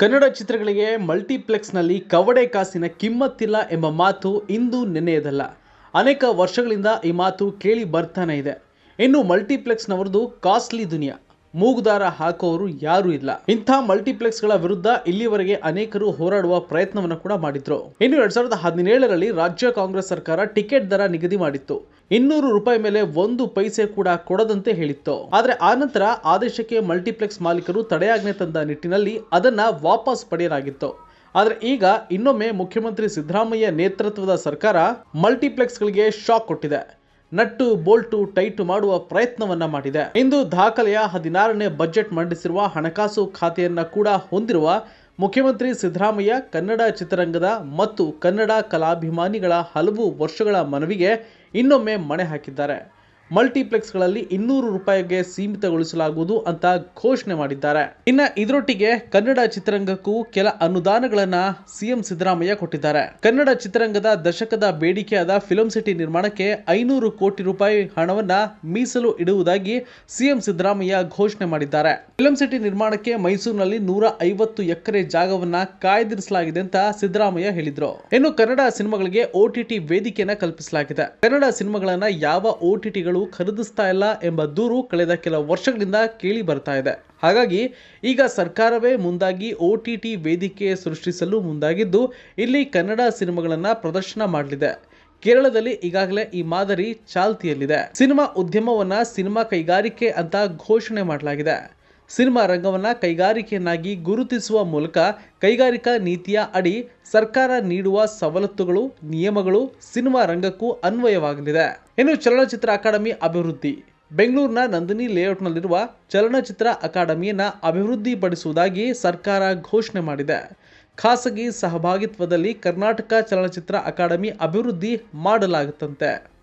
ಕನ್ನಡ ಚಿತ್ರಗಳಿಗೆ ಮಲ್ಟಿಪ್ಲೆಕ್ಸ್ನಲ್ಲಿ ಕವಡೆ ಕಾಸಿನ ಕಿಮ್ಮತ್ತಿಲ್ಲ ಎಂಬ ಮಾತು ಇಂದು ನೆನೆಯದಲ್ಲ. ಅನೇಕ ವರ್ಷಗಳಿಂದ ಈ ಮಾತು ಕೇಳಿ ಬರ್ತಾನೆ ಇದೆ. ಇನ್ನು ಮಲ್ಟಿಪ್ಲೆಕ್ಸ್ನವರದು ಕಾಸ್ಟ್ಲಿ ದುನಿಯಾ. ಮೂಗುದಾರ ಹಾಕೋರು ಯಾರೂ ಇಲ್ಲ. ಇಂಥ ಮಲ್ಟಿಪ್ಲೆಕ್ಸ್ಗಳ ವಿರುದ್ಧ ಇಲ್ಲಿವರೆಗೆ ಅನೇಕರು ಹೋರಾಡುವ ಪ್ರಯತ್ನವನ್ನು ಕೂಡ ಮಾಡಿದ್ರು. ಇನ್ನು ಎರಡ್ ಸಾವಿರದ ಹದಿನೇಳರಲ್ಲಿ ರಾಜ್ಯ ಕಾಂಗ್ರೆಸ್ ಸರ್ಕಾರ ಟಿಕೆಟ್ ದರ ನಿಗದಿ ಮಾಡಿತ್ತು. ಇನ್ನೂರು ರೂಪಾಯಿ ಮೇಲೆ ಒಂದು ಪೈಸೆ ಕೂಡ ಕೊಡದಂತೆ ಹೇಳಿತ್ತು. ಆದ್ರೆ ನಂತರ ಆದೇಶಕ್ಕೆ ಮಲ್ಟಿಪ್ಲೆಕ್ಸ್ ಮಾಲೀಕರು ತಡೆಯಾಜ್ಞೆ ತಂದ ನಿಟ್ಟಿನಲ್ಲಿ ಅದನ್ನ ವಾಪಸ್ ಪಡೆಯಲಾಗಿತ್ತು. ಆದ್ರೆ ಈಗ ಇನ್ನೊಮ್ಮೆ ಮುಖ್ಯಮಂತ್ರಿ ಸಿದ್ದರಾಮಯ್ಯ ನೇತೃತ್ವದ ಸರ್ಕಾರ ಮಲ್ಟಿಪ್ಲೆಕ್ಸ್ಗಳಿಗೆ ಶಾಕ್ ಕೊಟ್ಟಿದೆ. ನಟ್ಟು, ಬೋಲ್ಟು, ಟೈಟು ಮಾಡುವ ಪ್ರಯತ್ನವನ್ನ ಮಾಡಿದೆ. ಇಂದು ದಾಖಲೆಯ ಹದಿನಾರನೇ ಬಜೆಟ್ ಮಂಡಿಸಿರುವ ಹಣಕಾಸು ಖಾತೆಯನ್ನ ಕೂಡ ಹೊಂದಿರುವ ಮುಖ್ಯಮಂತ್ರಿ ಸಿದ್ದರಾಮಯ್ಯ ಕನ್ನಡ ಚಿತ್ರರಂಗದ ಮತ್ತು ಕನ್ನಡ ಕಲಾಭಿಮಾನಿಗಳ ಹಲವು ವರ್ಷಗಳ ಮನವಿಗೆ ಇನ್ನೊಮ್ಮೆ ಮಣೆ ಹಾಕಿದ್ದಾರೆ. ಮಲ್ಟಿಪ್ಲೆಕ್ಸ್ಗಳಲ್ಲಿ ಇನ್ನೂರು ರೂಪಾಯಿಗೆ ಸೀಮಿತಗೊಳಿಸಲಾಗುವುದು ಅಂತ ಘೋಷಣೆ ಮಾಡಿದ್ದಾರೆ. ಇನ್ನ ಇದರೊಟ್ಟಿಗೆ ಕನ್ನಡ ಚಿತ್ರರಂಗಕ್ಕೂ ಕೆಲ ಅನುದಾನಗಳನ್ನ ಸಿಎಂ ಸಿದ್ದರಾಮಯ್ಯ ಕೊಟ್ಟಿದ್ದಾರೆ. ಕನ್ನಡ ಚಿತ್ರರಂಗದ ದಶಕದ ಬೇಡಿಕೆಯಾದ ಫಿಲಂ ಸಿಟಿ ನಿರ್ಮಾಣಕ್ಕೆ ಐನೂರು ಕೋಟಿ ರೂಪಾಯಿ ಹಣವನ್ನ ಮೀಸಲು ಇಡುವುದಾಗಿ ಸಿಎಂ ಸಿದ್ದರಾಮಯ್ಯ ಘೋಷಣೆ ಮಾಡಿದ್ದಾರೆ. ಫಿಲಂ ಸಿಟಿ ನಿರ್ಮಾಣಕ್ಕೆ ಮೈಸೂರಿನಲ್ಲಿ ನೂರ ಐವತ್ತು ಎಕರೆ ಜಾಗವನ್ನ ಕಾಯ್ದಿರಿಸಲಾಗಿದೆ ಅಂತ ಸಿದ್ದರಾಮಯ್ಯ ಹೇಳಿದ್ರು. ಇನ್ನು ಕನ್ನಡ ಸಿನಿಮಾಗಳಿಗೆ ಓಟಿಟಿ ವೇದಿಕೆಯನ್ನ ಕಲ್ಪಿಸಲಾಗಿದೆ. ಕನ್ನಡ ಸಿನಿಮಾಗಳನ್ನ ಯಾವ ಓಟಿಟಿಗಳು ಖರೀದಿಸ್ತಾ ಇಲ್ಲ ಎಂಬ ದೂರು ಕಳೆದ ಕೆಲ ವರ್ಷಗಳಿಂದ ಕೇಳಿ ಬರ್ತಾ ಇದೆ. ಹಾಗಾಗಿ ಈಗ ಸರ್ಕಾರವೇ ಮುಂದಾಗಿ ಓಟಿಟಿ ವೇದಿಕೆ ಸೃಷ್ಟಿಸಲು ಮುಂದಾಗಿದ್ದು, ಇಲ್ಲಿ ಕನ್ನಡ ಸಿನಿಮಾಗಳನ್ನ ಪ್ರದರ್ಶನ ಮಾಡಲಿದೆ. ಕೇರಳದಲ್ಲಿ ಈಗಾಗಲೇ ಈ ಮಾದರಿ ಚಾಲ್ತಿಯಲ್ಲಿದೆ. ಸಿನಿಮಾ ಉದ್ಯಮವನ್ನ ಸಿನಿಮಾ ಕೈಗಾರಿಕೆ ಅಂತ ಘೋಷಣೆ ಮಾಡಲಾಗಿದೆ. ಸಿನಿಮಾ ರಂಗವನ್ನು ಕೈಗಾರಿಕೆಯನ್ನಾಗಿ ಗುರುತಿಸುವ ಮೂಲಕ ಕೈಗಾರಿಕಾ ನೀತಿಯ ಅಡಿ ಸರ್ಕಾರ ನೀಡುವ ಸವಲತ್ತುಗಳು, ನಿಯಮಗಳು ಸಿನಿಮಾ ರಂಗಕ್ಕೂ ಅನ್ವಯವಾಗಲಿದೆ. ಇನ್ನು ಚಲನಚಿತ್ರ ಅಕಾಡೆಮಿ ಅಭಿವೃದ್ಧಿ. ಬೆಂಗಳೂರಿನ ನಂದಿನಿ ಲೇಔಟ್ನಲ್ಲಿರುವ ಚಲನಚಿತ್ರ ಅಕಾಡೆಮಿಯನ್ನು ಅಭಿವೃದ್ಧಿಪಡಿಸುವುದಾಗಿ ಸರ್ಕಾರ ಘೋಷಣೆ ಮಾಡಿದೆ. ಖಾಸಗಿ ಸಹಭಾಗಿತ್ವದಲ್ಲಿ ಕರ್ನಾಟಕ ಚಲನಚಿತ್ರ ಅಕಾಡೆಮಿ ಅಭಿವೃದ್ಧಿ ಮಾಡಲಾಗುತ್ತಂತೆ.